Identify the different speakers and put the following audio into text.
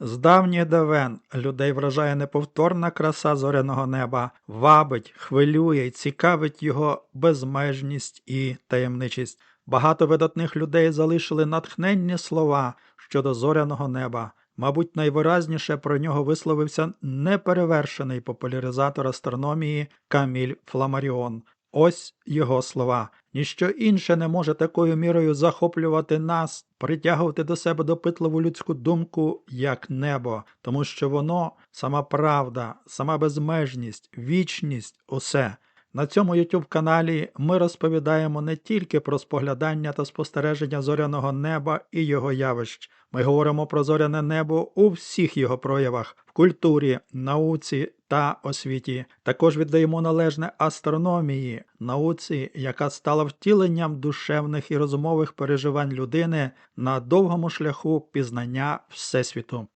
Speaker 1: З давніх давен людей вражає неповторна краса зоряного неба, вабить, хвилює й цікавить його безмежність і таємничість. Багато видатних людей залишили натхненні слова щодо зоряного неба. Мабуть, найвиразніше про нього висловився неперевершений популяризатор астрономії Каміль Фламаріон. Ось його слова. Ніщо інше не може такою мірою захоплювати нас, притягувати до себе допитливу людську думку, як небо, тому що воно сама правда, сама безмежність, вічність, усе. На цьому youtube каналі ми розповідаємо не тільки про споглядання та спостереження зоряного неба і його явищ. Ми говоримо про зоряне небо у всіх його проявах в культурі, науці та освіті. Також віддаємо належне астрономії, науці, яка стала втіленням душевних і розумових переживань людини на довгому шляху пізнання Всесвіту.